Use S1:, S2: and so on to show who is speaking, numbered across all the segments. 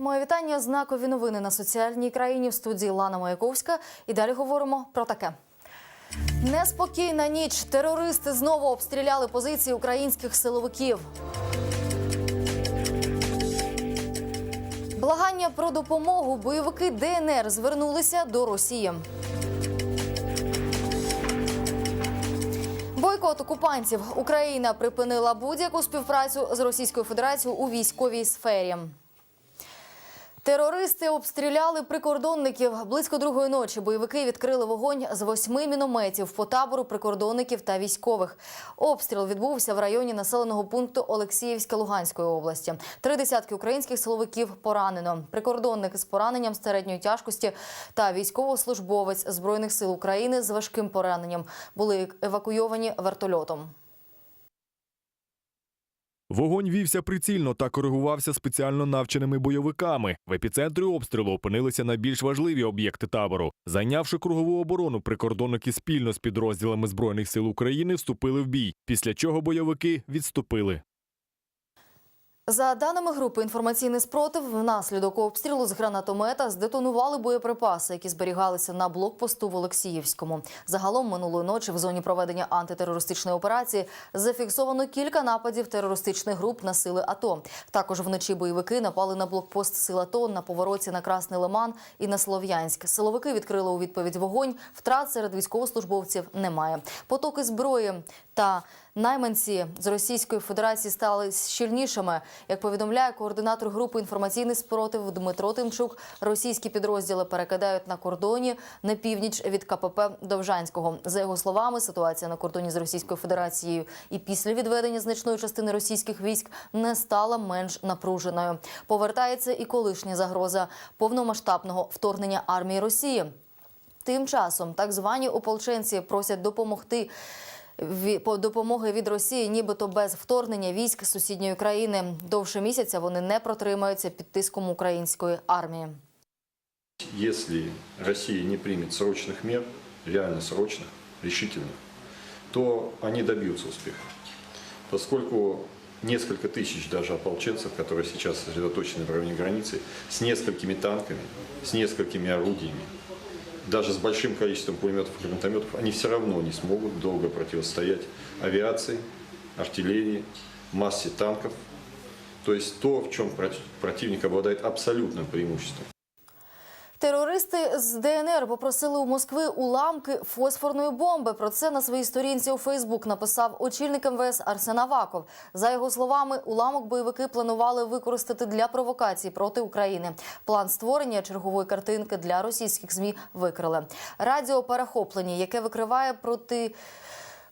S1: Моє вітання. Знакові новини на соціальній країні в студії Лана Маяковська. І далі говоримо про таке. Неспокійна ніч. Терористи знову обстріляли позиції українських силовиків. Благання про допомогу бойовики ДНР звернулися до Росії. Бойкот окупантів. Україна припинила будь-яку співпрацю з Російською Федерацією у військовій сфері. Терористи обстріляли прикордонників. Близько другої ночі бойовики відкрили вогонь з восьми мінометів по табору прикордонників та військових. Обстріл відбувся в районі населеного пункту Олексіївська Луганської області. Три десятки українських силовиків поранено. Прикордонник з пораненням середньої тяжкості та військовослужбовець збройних сил України з важким пораненням були евакуйовані вертольотом.
S2: Вогонь вівся прицільно та коригувався спеціально навченими бойовиками. В епіцентрі обстрілу опинилися найбільш важливі об'єкти табору. Зайнявши кругову оборону, прикордонники спільно з підрозділами збройних сил України вступили в бій. Після чого бойовики відступили.
S1: За даними групи інформаційний спротив, внаслідок обстрілу з гранатомета здетонували боєприпаси, які зберігалися на блокпосту в Олексіївському. Загалом минулої ночі в зоні проведення антитерористичної операції зафіксовано кілька нападів терористичних груп на сили АТО. Також вночі бойовики напали на блокпост сил АТО на повороті на Красний Лиман і на Слов'янськ. Силовики відкрили у відповідь вогонь. Втрат серед військовослужбовців немає. Потоки зброї та Найманці з Російської Федерації стали щільнішими. Як повідомляє координатор групи інформаційний спротив Дмитро Тимчук, російські підрозділи перекидають на кордоні на північ від КПП Довжанського. За його словами, ситуація на кордоні з Російською Федерацією і після відведення значної частини російських військ не стала менш напруженою. Повертається і колишня загроза повномасштабного вторгнення армії Росії. Тим часом так звані ополченці просять допомогти допомоги від Росії, нібито без вторгнення військ з сусідньої країни. Довше місяця вони не протримаються під тиском української армії.
S3: Если Россия не примет срочных мер, реально срочных, решительных, то они добьются успеха. Поскольку несколько тысяч даже ополченцев, которые сейчас сосредоточены в районе границы, с несколькими танками, с несколькими орудиями, даже с большим количеством пулеметов и гранатометов, они все равно не смогут долго противостоять авиации, артиллерии, массе танков. То есть то, в чем против- противник обладает абсолютным преимуществом.
S1: Терористи з ДНР попросили у Москви уламки фосфорної бомби. Про це на своїй сторінці у Фейсбук написав очільник МВС Арсен Аваков. За його словами, уламок бойовики планували використати для провокацій проти України. План створення чергової картинки для російських змі викрили. Радіоперехоплення, яке викриває проти.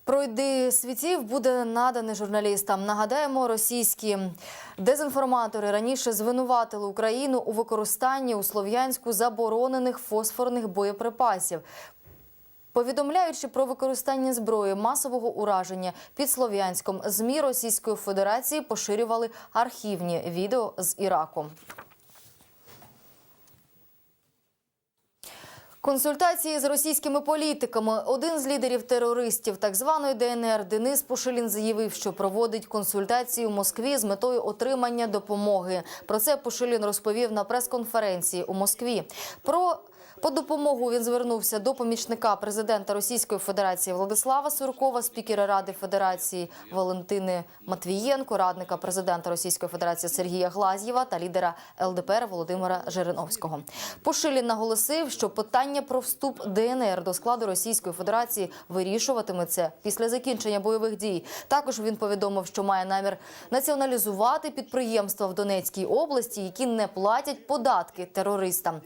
S1: Пройди світів буде наданий журналістам. Нагадаємо, російські дезінформатори раніше звинуватили Україну у використанні у Слов'янську заборонених фосфорних боєприпасів. Повідомляючи про використання зброї масового ураження під Слов'янськом, змі Російської Федерації поширювали архівні відео з Іраку. Консультації з російськими політиками. Один з лідерів терористів так званої ДНР Денис Пушилін заявив, що проводить консультації у Москві з метою отримання допомоги. Про це Пушилін розповів на прес-конференції у Москві. Про по допомогу він звернувся до помічника президента Російської Федерації Владислава Суркова, спікера Ради Федерації Валентини Матвієнко, радника президента Російської Федерації Сергія Глазєва та лідера ЛДПР Володимира Жириновського. Пушилін наголосив, що питання про вступ ДНР до складу Російської Федерації вирішуватиметься після закінчення бойових дій. Також він повідомив, що має намір націоналізувати підприємства в Донецькій області, які не платять податки терористам.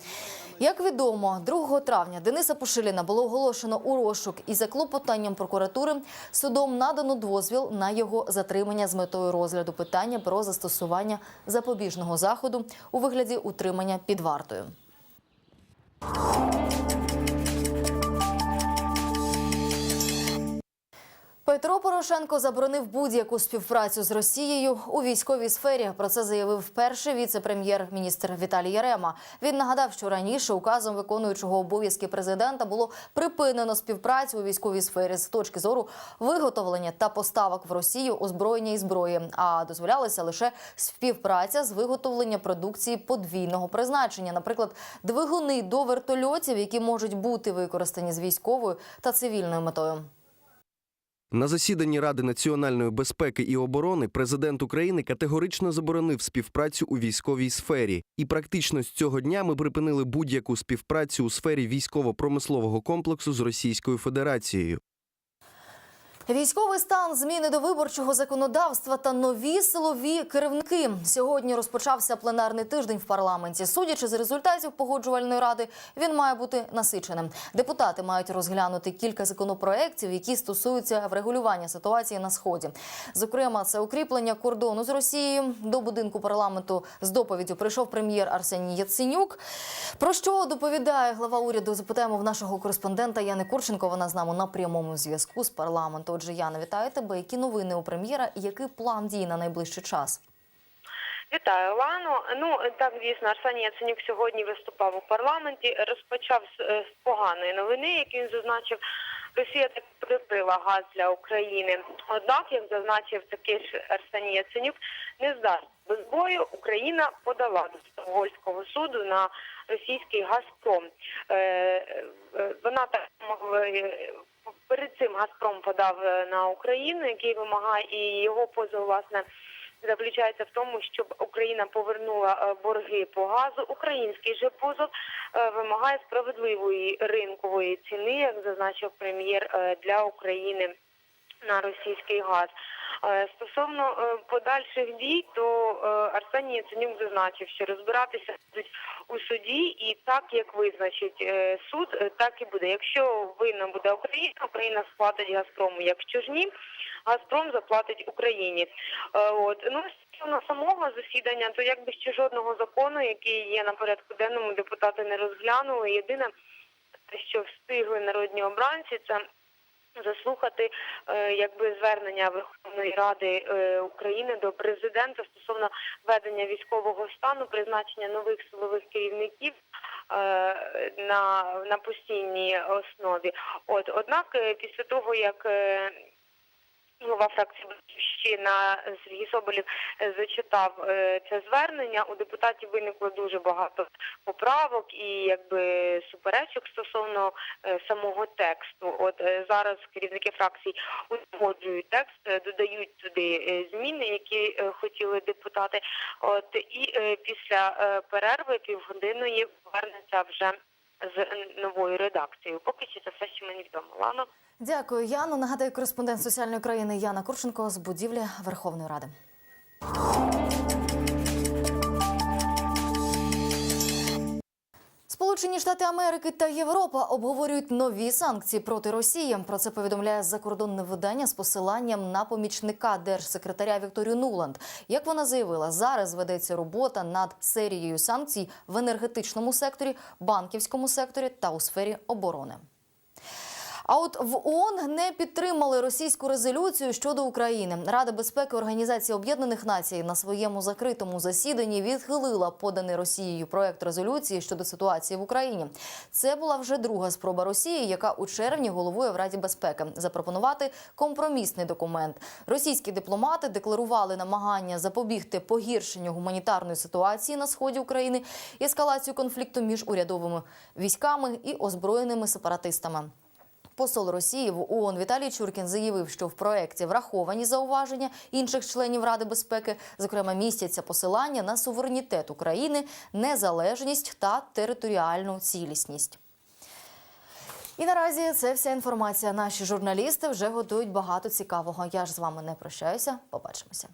S1: Як відомо, 2 травня Дениса Пушиліна було оголошено у розшук і за клопотанням прокуратури судом надано дозвіл на його затримання з метою розгляду питання про застосування запобіжного заходу у вигляді утримання під вартою. Петро Порошенко заборонив будь-яку співпрацю з Росією у військовій сфері. Про це заявив перший віце-прем'єр-міністр Віталій Ярема. Він нагадав, що раніше указом виконуючого обов'язки президента було припинено співпрацю у військовій сфері з точки зору виготовлення та поставок в Росію озброєння і зброї, а дозволялася лише співпраця з виготовлення продукції подвійного призначення, наприклад, двигуни до вертольотів, які можуть бути використані з військовою та цивільною метою.
S4: На засіданні Ради національної безпеки і оборони президент України категорично заборонив співпрацю у військовій сфері, і практично з цього дня ми припинили будь-яку співпрацю у сфері військово-промислового комплексу з Російською Федерацією.
S1: Військовий стан, зміни до виборчого законодавства та нові силові керівники. Сьогодні розпочався пленарний тиждень в парламенті. Судячи з результатів погоджувальної ради, він має бути насиченим. Депутати мають розглянути кілька законопроєктів, які стосуються врегулювання ситуації на сході. Зокрема, це укріплення кордону з Росією. До будинку парламенту з доповіддю прийшов прем'єр Арсеній Яценюк. Про що доповідає глава уряду? Запитаємо в нашого кореспондента Яни Курченко. Вона з нами на прямому зв'язку з парламенту. Отже, Яна, вітаю тебе. Які новини у прем'єра і який план дій на найближчий час?
S5: Вітаю, Лано. Ну так дійсно, Арсеній Яценюк сьогодні виступав у парламенті. Розпочав з, е, поганої новини, як він зазначив. Росія так прикрила газ для України. Однак, як зазначив такий ж Арсеній Яценюк, не здасть без бою. Україна подала до Стокгольмського суду на російський Газпром. Е, е, вона так перед цим Газпром подав е, на Україну, який вимагає і його позов власне заключається в тому, щоб Україна повернула е, борги по газу. Український же позов е, вимагає справедливої ринкової ціни, як зазначив прем'єр для України на російський газ. Е, Стосовно е, подальших дій, то е, Арсеній Яценюк зазначив, що розбиратися у суді, і так як визначить суд, так і буде. Якщо винна буде Україна, Україна сплатить Газпрому. Якщо ж ні, Газпром заплатить Україні. От ну стосовно самого засідання, то якби ще жодного закону, який є на порядку денному, депутати не розглянули. Єдине, що встигли народні обранці, це заслухати е, якби звернення Верховної Ради е, України до президента стосовно ведення військового стану, призначення нових силових керівників. е, На, на постійній основі, от однак, після того як голова фракції «Батьківщина» Сергій Соболєв е, зачитав е, це звернення. У депутатів виникло дуже багато поправок і якби суперечок стосовно е, самого тексту. От зараз керівники фракцій узгоджують текст, додають туди зміни, які хотіли депутати. От і після перерви півгодинної повернеться вже з новою редакцією. Поки що це все, що мені відомо. Лано.
S1: Дякую, Яно. Нагадаю, кореспондент соціальної країни Яна Курченко з будівлі Верховної Ради. Сполучені Штати Америки та Європа обговорюють нові санкції проти Росії. Про це повідомляє закордонне видання з посиланням на помічника держсекретаря Вікторію Нуланд. Як вона заявила, зараз ведеться робота над серією санкцій в енергетичному секторі, банківському секторі та у сфері оборони. А от в ООН не підтримали російську резолюцію щодо України. Рада безпеки Організації Об'єднаних Націй на своєму закритому засіданні відхилила поданий Росією проект резолюції щодо ситуації в Україні. Це була вже друга спроба Росії, яка у червні головує в Раді безпеки запропонувати компромісний документ. Російські дипломати декларували намагання запобігти погіршенню гуманітарної ситуації на сході України, ескалацію конфлікту між урядовими військами і озброєними сепаратистами. Посол Росії в ООН Віталій Чуркін заявив, що в проєкті враховані зауваження інших членів Ради безпеки, зокрема містяться посилання на суверенітет України, незалежність та територіальну цілісність. І наразі це вся інформація. Наші журналісти вже готують багато цікавого. Я ж з вами не прощаюся. Побачимося.